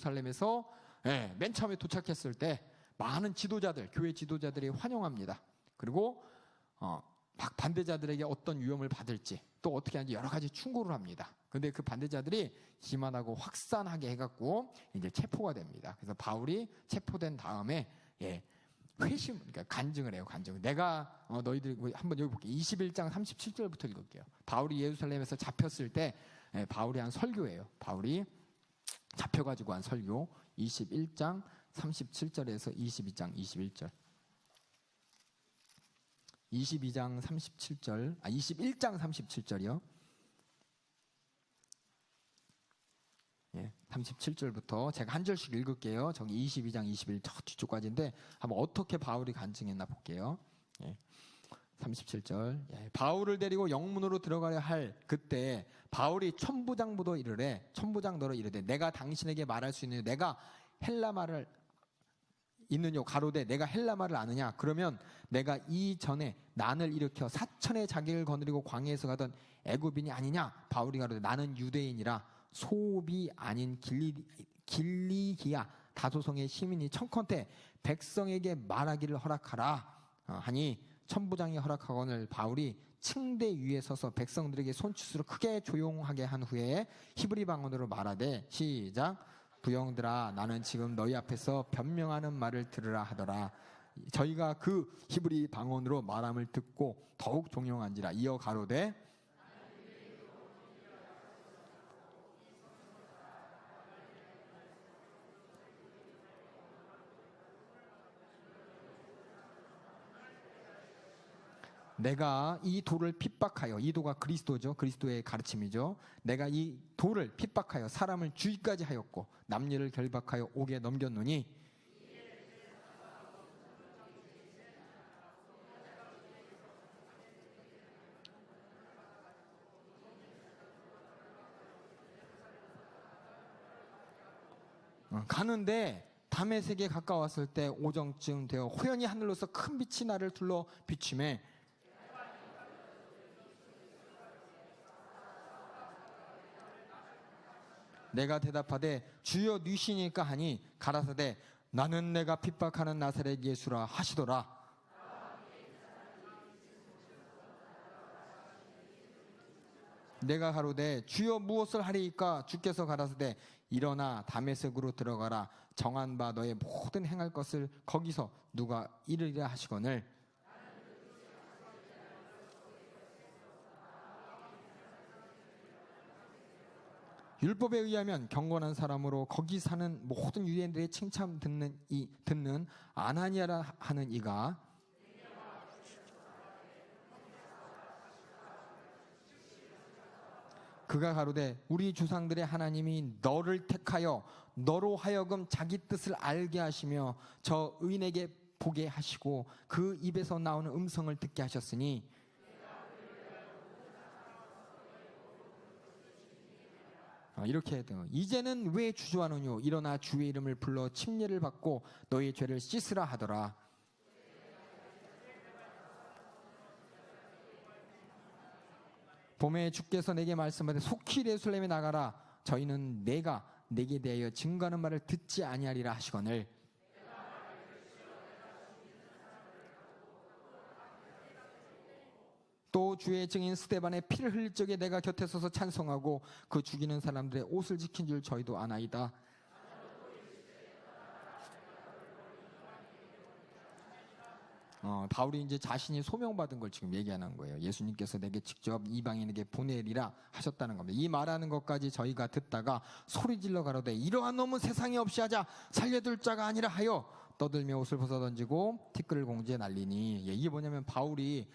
예루살렘에서 예, 맨 처음에 도착했을 때 많은 지도자들, 교회 지도자들이 환영합니다. 그리고 어, 막 반대자들에게 어떤 위험을 받을지 또 어떻게 하는지 여러 가지 충고를 합니다. 근데 그 반대자들이 기만하고 확산하게 해갖고 이제 체포가 됩니다. 그래서 바울이 체포된 다음에 예, 회심, 그러니까 간증을 해요, 간증. 내가 어, 너희들 한번 여기 볼게요. 21장 37절부터 읽을게요. 바울이 예루살렘에서 잡혔을 때 예, 바울이 한 설교예요. 바울이 잡혀가지고 한 설교 21장 37절에서 22장 21절. 22장 37절, 아 21장 37절이요. 예, 37절부터 제가 한 절씩 읽을게요. 저기 22장 21, 저 뒤쪽까지인데 한번 어떻게 바울이 간증했나 볼게요. 예. 37절. 예, 바울을 데리고 영문으로 들어가려 할 그때 바울이 천부장보도 이르래 천부장 너로 이르되 내가 당신에게 말할 수 있는 내가 헬라 말을 있느냐 가로되 내가 헬라 말을 아느냐? 그러면 내가 이전에 난을 일으켜 사천의 자기를 거느리고 광야에서 가던 애굽인이 아니냐? 바울이 가로되 나는 유대인이라 소비 아닌 길리, 길리기야 다소성의 시민이 청컨대 백성에게 말하기를 허락하라. 어, 하니 천부장이 허락하거늘 바울이 층대 위에 서서 백성들에게 손짓으로 크게 조용하게 한 후에 히브리 방언으로 말하되 시작. 부영들아 나는 지금 너희 앞에서 변명하는 말을 들으라 하더라. 저희가 그 히브리 방언으로 말함을 듣고 더욱 종용한지라 이어 가로되 내가 이 돌을 핍박하여 이 도가 그리스도죠. 그리스도의 가르침이죠. 내가 이 돌을 핍박하여 사람을 주의까지 하였고 남녀를 결박하여 옥에 넘겼노니 어, 가는데 담에색에 가까웠을 때 오정쯤 되어 호연히 하늘로서 큰 빛이 나를 둘러 비춤에 내가 대답하되 주여 뉘시니까 하니 가라사대 나는 내가 핍박하는 나사렛 예수라 하시더라. 내가 가로되 주여 무엇을 하리이까? 주께서 가라사대 일어나 담에색으로 들어가라. 정한 바 너의 모든 행할 것을 거기서 누가 이르리라 하시거늘 율법에 의하면 경건한 사람으로 거기 사는 모든 유대인들의 칭찬 듣는 이 듣는 아나니아라 하는 이가 그가 가로되 우리 조상들의 하나님이 너를 택하여 너로 하여금 자기 뜻을 알게 하시며 저 의인에게 보게 하시고 그 입에서 나오는 음성을 듣게 하셨으니 이렇게 해도 이제는 왜 주저하느뇨? 일어나 주의 이름을 불러 침례를 받고 너의 죄를 씻으라 하더라. 봄에 주께서 내게 말씀하되 속히 예루살렘에 나가라. 저희는 내가 내게 대하여 증거하는 말을 듣지 아니하리라 하시거늘 또 주의 증인 스테반의 피를 흘릴 적에 내가 곁에 서서 찬송하고 그 죽이는 사람들의 옷을 지킨 줄 저희도 아나이다. 어, 바울이 이제 자신이 소명받은 걸 지금 얘기하는 거예요. 예수님께서 내게 직접 이방인에게 보내리라 하셨다는 겁니다. 이 말하는 것까지 저희가 듣다가 소리 질러 가로되 이러한 놈은 세상에 없이 하자 살려둘 자가 아니라 하여 떠들며 옷을 벗어 던지고 티끌을 공지에 날리니 예, 이게 뭐냐면 바울이 개-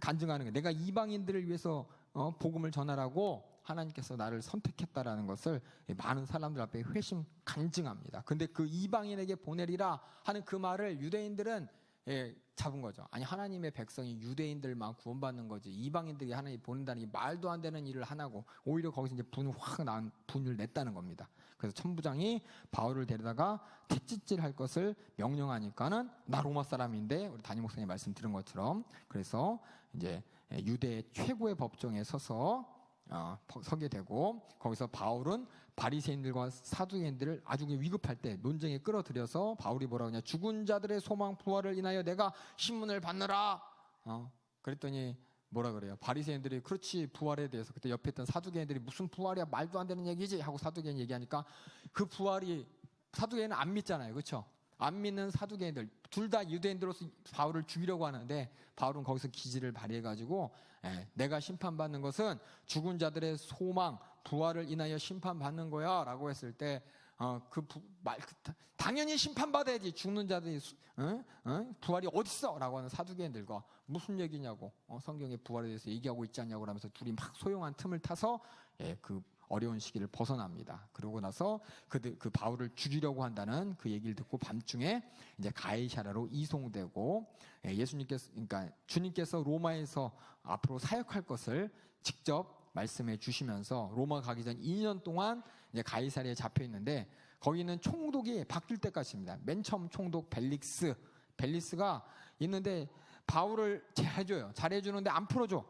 간증하는 거예요. 내가 이방인들을 위해서 어, 복음을 전하라고 하나님께서 나를 선택했다라는 것을 많은 사람들 앞에 회심 간증합니다. 근데 그 이방인에게 보내리라 하는 그 말을 유대인들은 예, 잡은 거죠. 아니 하나님의 백성이 유대인들만 구원받는 거지 이방인들이 하나님 보낸다는 게 말도 안 되는 일을 하나고 오히려 거기서 이제 분을 확 난 분을 냈다는 겁니다. 그래서 천부장이 바울을 데려다가 택짓질 할 것을 명령하니까는 나 로마 사람인데 우리 담임 목사님 말씀 들은 것처럼 그래서 이제 유대 최고의 법정에 서서 어, 퍼- 서게 되고 거기서 바울은 바리새인들과 사두개인들을 아주 위급할 때 논쟁에 끌어들여서 바울이 뭐라고 하냐 죽은 자들의 소망 부활을 인하여 내가 신문을 받느라. 어, 그랬더니 뭐라 그래요? 바리새인들이 그렇지 부활에 대해서 그때 옆에 있던 사두개인들이 무슨 부활이야 말도 안 되는 얘기지? 하고 사두개인 얘기하니까 그 부활이 사두개인은 안 믿잖아요. 그렇죠 안 믿는 사두개인들 둘 다 유대인들로서 바울을 죽이려고 하는데 바울은 거기서 기지를 발휘해 가지고 예, 내가 심판받는 것은 죽은 자들의 소망 부활을 인하여 심판받는 거야라고 했을 때 어, 그 부, 말, 그, 다- 당연히 심판받아야지. 죽는 자들이 수- 어? 어? 부활이 어딨어 라고 하는 사두개인들과 무슨 얘기냐고 어, 성경의 부활에 대해서 얘기하고 있지 않냐고 하면서 둘이 막 소용한 틈을 타서 예, 그 어려운 시기를 벗어납니다. 그러고 나서 그들 그 바울을 죽이려고 한다는 그 얘기를 듣고 밤중에 이제 가이샤라로 이송되고 예, 예수님께서 그러니까 주님께서 로마에서 앞으로 사역할 것을 직접 말씀해 주시면서 로마 가기 전 2년 동안 이제 가이사리에 잡혀 있는데 거기는 총독이 바뀔 때까지입니다. 맨 처음 총독 벨릭스 벨리스가 있는데 바울을 잘해줘요. 잘해주는데 안 풀어줘.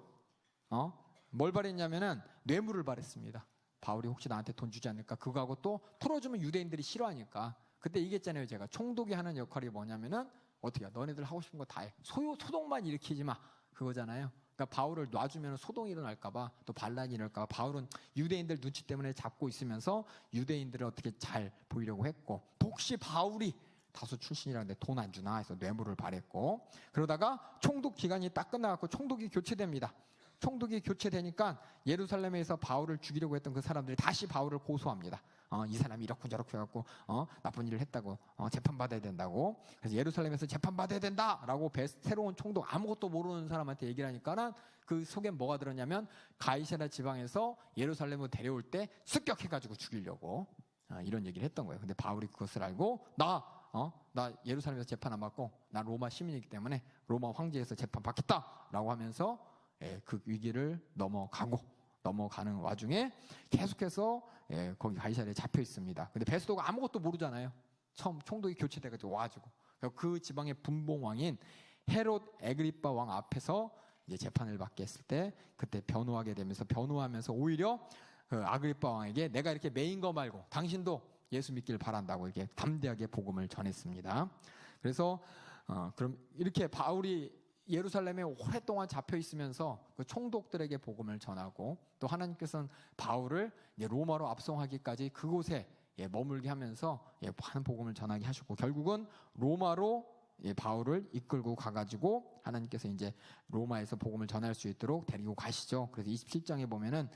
어? 뭘 바랬냐면은 뇌물을 바랬습니다. 바울이 혹시 나한테 돈 주지 않을까? 그거하고 또 풀어주면 유대인들이 싫어하니까. 그때 얘기했잖아요. 제가 총독이 하는 역할이 뭐냐면은 어떻게 해? 너네들 하고 싶은 거 다 해. 소요 소동만 일으키지 마. 그거잖아요. 그러니까 바울을 놔주면 소동이 일어날까봐 또 반란이 일어날까봐 바울은 유대인들 눈치 때문에 잡고 있으면서 유대인들을 어떻게 잘 보이려고 했고 또 혹시 바울이 다수 출신이라는데 돈 안 주나 해서 뇌물을 바랬고 그러다가 총독 기간이 딱 끝나갖고 총독이 교체됩니다. 총독이 교체되니까 예루살렘에서 바울을 죽이려고 했던 그 사람들이 다시 바울을 고소합니다. 어, 이 사람이 이렇고 저렇게 해갖고 어, 나쁜 일을 했다고 어, 재판받아야 된다고 그래서 예루살렘에서 재판받아야 된다라고 배- 새로운 총독 아무것도 모르는 사람한테 얘기를 하니까는 그 속에 뭐가 들었냐면 가이사라 지방에서 예루살렘으로 데려올 때 습격해가지고 죽이려고 어, 이런 얘기를 했던 거예요. 근데 바울이 그것을 알고 나 어? 나 예루살렘에서 재판 안 받고 나 로마 시민이기 때문에 로마 황제에서 재판 받겠다라고 하면서 예, 그 위기를 넘어가고 넘어가는 와중에 계속해서 예, 거기 가이사리에 잡혀 있습니다. 근데 베스도가 아무것도 모르잖아요. 처음 총독이 교체돼가지고 와가지고 그 지방의 분봉 왕인 헤롯 에그리빠 왕 앞에서 이제 재판을 받게 했을 때 그때 변호하게 되면서 변호하면서 오히려 그 아그리빠 왕에게 내가 이렇게 메인 거 말고 당신도 예수 믿기를 바란다고 이렇게 담대하게 복음을 전했습니다. 그래서 어, 그럼 이렇게 바울이 예루살렘에 오랫동안 잡혀 있으면서 그 총독들에게 복음을 전하고 또 하나님께서는 바울을 로마로 압송하기까지 그곳에 예, 머물게 하면서 예, 많은 복음을 전하게 하셨고 결국은 로마로 예, 바울을 이끌고 가가지고 하나님께서 이제 로마에서 복음을 전할 수 있도록 데리고 가시죠. 그래서 27장에 보면은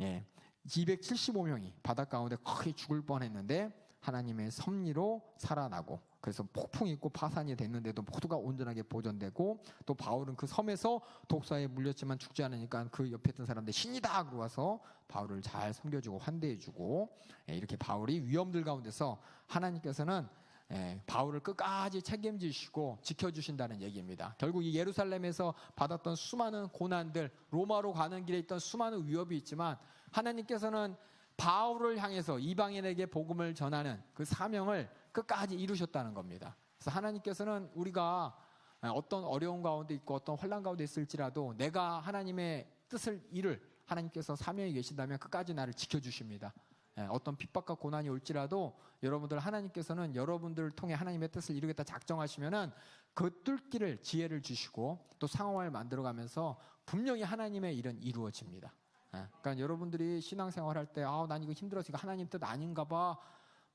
예, 275명이 바닷 가운데 거의 죽을 뻔했는데 하나님의 섭리로 살아나고 그래서 폭풍이 있고 파산이 됐는데도 모두가 온전하게 보존되고 또 바울은 그 섬에서 독사에 물렸지만 죽지 않으니까 그 옆에 있던 사람들 신이다 그러고 와서 바울을 잘 섬겨주고 환대해주고 예, 이렇게 바울이 위험들 가운데서 하나님께서는 예, 바울을 끝까지 책임지시고 지켜주신다는 얘기입니다. 결국 이 예루살렘에서 받았던 수많은 고난들, 로마로 가는 길에 있던 수많은 위협이 있지만 하나님께서는 바울을 향해서 이방인에게 복음을 전하는 그 사명을 끝까지 이루셨다는 겁니다. 그래서 하나님께서는 우리가 어떤 어려운 가운데 있고 어떤 혼란 가운데 있을지라도 내가 하나님의 뜻을 이룰 하나님께서 사명이 계신다면 끝까지 나를 지켜주십니다. 예, 어떤 핍박과 고난이 올지라도 여러분들 하나님께서는 여러분들을 통해 하나님의 뜻을 이루겠다 작정하시면은 그 뚫기를 지혜를 주시고 또 상황을 만들어가면서 분명히 하나님의 일은 이루어집니다. 예, 그러니까 여러분들이 신앙생활 할 때, 아, 난 이거 힘들어서 이거 하나님 뜻 아닌가 봐.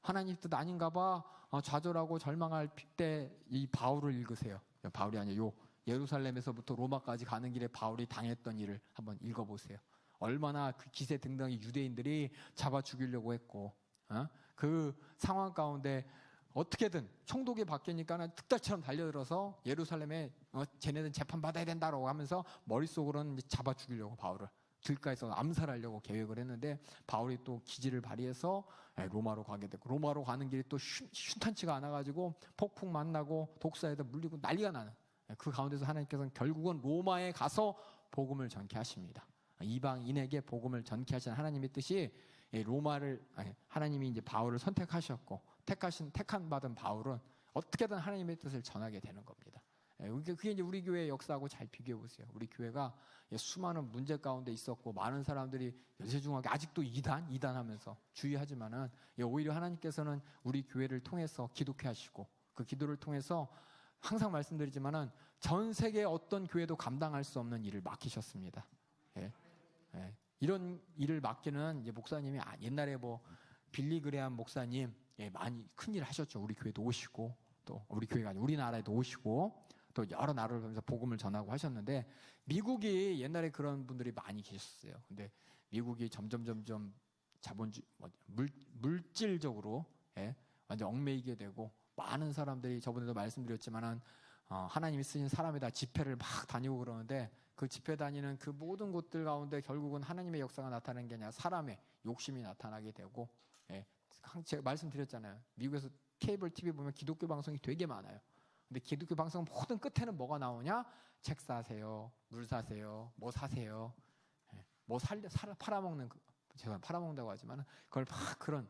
하나님 뜻 아닌가 봐. 어, 좌절하고 절망할 때 이 바울을 읽으세요. 바울이 아니에요. 요 예루살렘에서부터 로마까지 가는 길에 바울이 당했던 일을 한번 읽어보세요. 얼마나 그 기세 등등의 유대인들이 잡아 죽이려고 했고, 어? 그 상황 가운데 어떻게든 총독이 바뀌니까는 특달처럼 달려들어서 예루살렘에 어, 쟤네들 재판 받아야 된다라고 하면서 머릿속으로는 잡아 죽이려고 바울을 길가에서 암살하려고 계획을 했는데 바울이 또 기지를 발휘해서 예, 로마로 가게 되고 로마로 가는 길이 또 슌- 순탄치가 않아가지고 폭풍 만나고 독사에다 물리고 난리가 나는 예, 그 가운데서 하나님께서는 결국은 로마에 가서 복음을 전케 하십니다. 이방인에게 복음을 전케 하신 하나님의 뜻이 예, 로마를 아니, 하나님이 이제 바울을 선택하셨고 택하신 택한 받은 바울은 어떻게든 하나님의 뜻을 전하게 되는 겁니다. 예, 그게 이제 우리 교회 역사하고 잘 비교해 보세요. 우리 교회가 예, 수많은 문제 가운데 있었고 많은 사람들이 연세중학교 아직도 이단 이단하면서 주의하지만은 예, 오히려 하나님께서는 우리 교회를 통해서 기독해 하시고 그 기도를 통해서 항상 말씀드리지만은 전 세계 어떤 교회도 감당할 수 없는 일을 맡기셨습니다. 예. 예. 이런 일을 맡기는 이제 목사님이 아, 옛날에 뭐 빌리 그레한 목사님 예, 많이 큰일 하셨죠. 우리 교회도 오시고 또 우리 교회가 아니라 우리나라에도 오시고 또 여러 나라를 가면서 복음을 전하고 하셨는데 미국이 옛날에 그런 분들이 많이 계셨어요. 근데 미국이 점점 점점 자본주 뭐, 물 물질적으로 예, 완전 얽매이게 되고 많은 사람들이 저번에도 말씀드렸지만은 어, 하나님이 쓰신 사람에다 집회를 막 다니고 그러는데 그 집회 다니는 그 모든 곳들 가운데 결국은 하나님의 역사가 나타나는 게 아니라 사람의 욕심이 나타나게 되고 예, 항- 제가 말씀드렸잖아요. 미국에서 케이블 TV 보면 기독교 방송이 되게 많아요. 근데 기독교 방송 모든 끝에는 뭐가 나오냐? 책 사세요, 물 사세요, 뭐 사세요, 예, 뭐 살, 살 팔아먹는 그- 제가 팔아먹는다고 하지만은 그걸 막 그런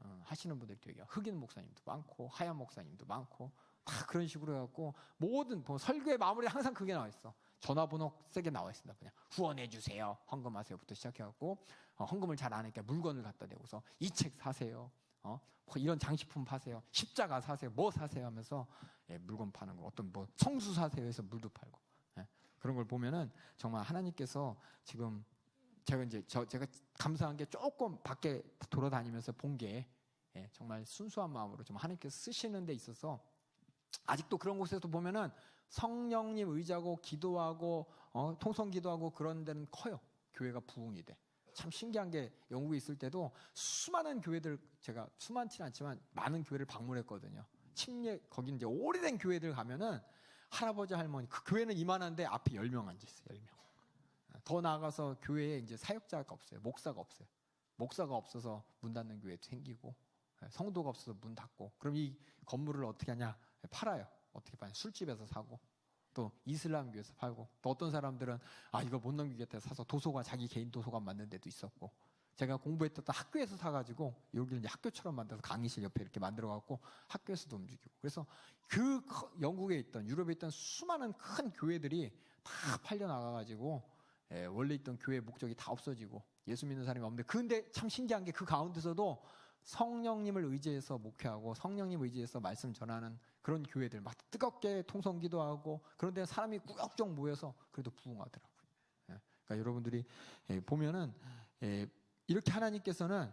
어, 하시는 분들이 되게 흑인 목사님도 많고 하얀 목사님도 많고 다 그런 식으로 해갖고 모든 뭐 설교의 마무리에 항상 그게 나와 있어. 전화번호 세게 나와 있습니다. 그냥 후원해 주세요, 헌금하세요부터 시작해갖고 어, 헌금을 잘 안 하니까 물건을 갖다 대고서 이 책 사세요. 어? 뭐 이런 장식품 파세요. 십자가 사세요. 뭐 사세요 하면서 예, 물건 파는 거. 어떤 뭐 성수 사세요 해서 물도 팔고. 예, 그런 걸 보면은 정말 하나님께서 지금 제가 이제 저 제가 감사한 게 조금 밖에 돌아다니면서 본게 예, 정말 순수한 마음으로 좀 하나님께서 쓰시는 데 있어서 아직도 그런 곳에서 보면은 성령님 의지하고 기도하고 어, 통성 기도하고 그런 데는 커요. 교회가 부흥이 돼. 참 신기한 게 영국에 있을 때도 수많은 교회들 제가 수많지는 않지만 많은 교회를 방문했거든요. 침례 거기 이제 오래된 교회들 가면은 할아버지 할머니 그 교회는 이만한데 앞에 10명 앉아 있어요. 10명. 더 나아가서 교회에 이제 사역자가 없어요. 목사가 없어요. 목사가 없어서 문 닫는 교회도 생기고 예, 성도가 없어서 문 닫고 그럼 이 건물을 어떻게 하냐 팔아요. 어떻게 파냐 술집에서 사고 또 이슬람 교에서 팔고 또 어떤 사람들은 아 이거 못 넘기겠다 사서 도서관 자기 개인 도서관 만든 데도 있었고 제가 공부했던 학교에서 사가지고 이제 학교처럼 만들어서 강의실 옆에 이렇게 만들어갖고 학교에서도 움직이고 그래서 그 커- 영국에 있던 유럽에 있던 수많은 큰 교회들이 다 팔려 나가가지고 예, 원래 있던 교회 목적이 다 없어지고 예수 믿는 사람이 없는데 근데 참 신기한 게 그 가운데서도 성령님을 의지해서 목회하고 성령님 의지해서 말씀 전하는 그런 교회들 막 뜨겁게 통성 기도 하고 그런데 사람이 꾸역꾸역 모여서 그래도 부흥하더라고요. 예, 그러니까 여러분들이 예, 보면은 예, 이렇게 하나님께서는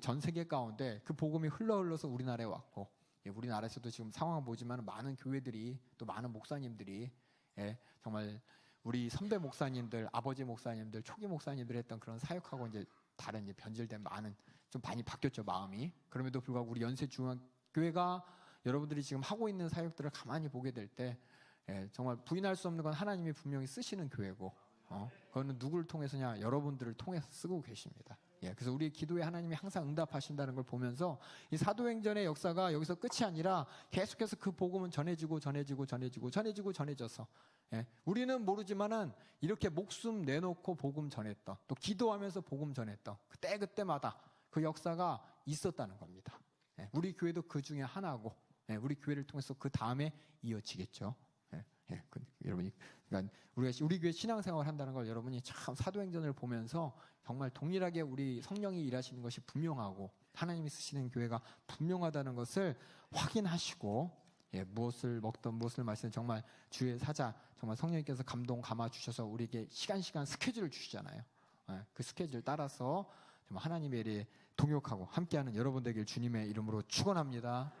전 세계 가운데 그 복음이 흘러 흘러서 우리나라에 왔고 예, 우리나라에서도 지금 상황 보지만 많은 교회들이 또 많은 목사님들이 예, 정말 우리 선배 목사님들, 아버지 목사님들, 초기 목사님들 했던 그런 사역하고 이제 다른 이제 변질된 많은 좀 많이 바뀌었죠 마음이. 그럼에도 불구하고 우리 연세 중앙교회가 여러분들이 지금 하고 있는 사역들을 가만히 보게 될때 예, 정말 부인할 수 없는 건 하나님이 분명히 쓰시는 교회고, 어, 그거는 누구를 통해서냐? 여러분들을 통해서 쓰고 계십니다. 예, 그래서 우리 기도에 하나님이 항상 응답하신다는 걸 보면서 이 사도행전의 역사가 여기서 끝이 아니라 계속해서 그 복음은 전해지고 전해지고 전해지고 전해지고 전해져서 예, 우리는 모르지만은 이렇게 목숨 내놓고 복음 전했던 또 기도하면서 복음 전했던 그때 그때마다 그 역사가 있었다는 겁니다. 예, 우리 교회도 그 중에 하나고 예, 우리 교회를 통해서 그 다음에 이어지겠죠. 예, 예, 그, 여러분이 그러니까 우리가 시- 우리 교회 신앙생활 한다는 걸 여러분이 참 사도행전을 보면서 정말 동일하게 우리 성령이 일하시는 것이 분명하고 하나님이 쓰시는 교회가 분명하다는 것을 확인하시고 예, 무엇을 먹던 무엇을 마시든 정말 주의 사자 정말 성령님께서 감동 감아 주셔서 우리에게 시간 시간 스케줄을 주시잖아요. 예, 그 스케줄 따라서 하나님의 일에 동역하고 함께하는 여러분 되길 주님의 이름으로 축원합니다.